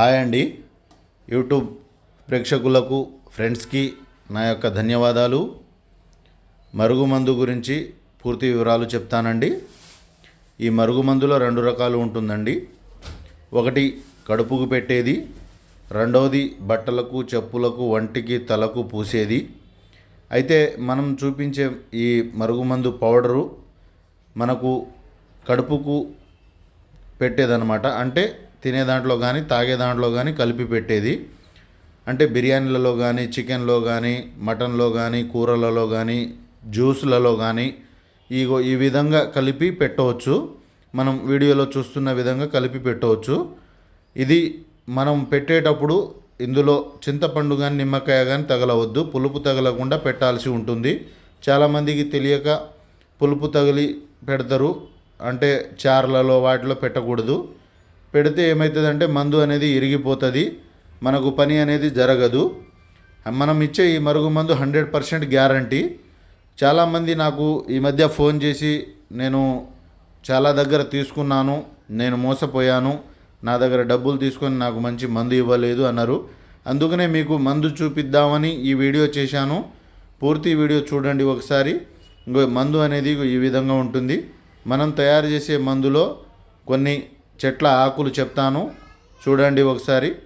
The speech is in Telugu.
హాయ్ అండి. యూట్యూబ్ ప్రేక్షకులకు ఫ్రెండ్స్కి నా యొక్క ధన్యవాదాలు. మరుగుమందు గురించి పూర్తి వివరాలు చెప్తానండి. ఈ మరుగుమందులో రెండు రకాలు ఉంటుందండి. ఒకటి కడుపుకు పెట్టేది రెండవది బట్టలకు చెప్పులకు వంటికి తలకు పూసేది. అయితే మనం చూపించే ఈ మరుగుమందు పౌడరు మనకు కడుపుకు పెట్టేదన్నమాట. అంటే తినే దాంట్లో కానీ తాగే దాంట్లో కానీ కలిపి పెట్టేది. అంటే బిర్యానీలలో కానీ చికెన్లో కానీ మటన్లో కానీ కూరలలో కానీ జ్యూస్లలో కానీ ఇగో ఈ విధంగా కలిపి పెట్టవచ్చు. మనం వీడియోలో చూస్తున్న విధంగా కలిపి పెట్టవచ్చు. ఇది మనం పెట్టేటప్పుడు ఇందులో చింతపండు కానీ నిమ్మకాయ కానీ తగలవద్దు. పులుపు తగలకుండా పెట్టాల్సి ఉంటుంది. చాలామందికి తెలియక పులుపు తగిలి పెడతారు. అంటే చార్లలో వాటిలో పెట్టకూడదు. పెడితే ఏమవుతుందంటే మందు అనేది ఇరిగిపోతుంది మనకు పని అనేది జరగదు. మనం ఇచ్చే ఈ మరుగు మందు హండ్రెడ్ పర్సెంట్ గ్యారంటీ. చాలామంది నాకు ఈ మధ్య ఫోన్ చేసి నేను చాలా దగ్గర తీసుకున్నాను నేను మోసపోయాను నా దగ్గర డబ్బులు తీసుకొని నాకు మంచి మందు ఇవ్వలేదు అన్నారు. అందుకనే మీకు మందు చూపిద్దామని ఈ వీడియో చేశాను. పూర్తి వీడియో చూడండి ఒకసారి. ఇంకో మందు అనేది ఈ విధంగా ఉంటుంది. మనం తయారు చేసే మందులో కొన్ని చెట్ల ఆకులు చెప్తాను. చూడండి ఒకసారి.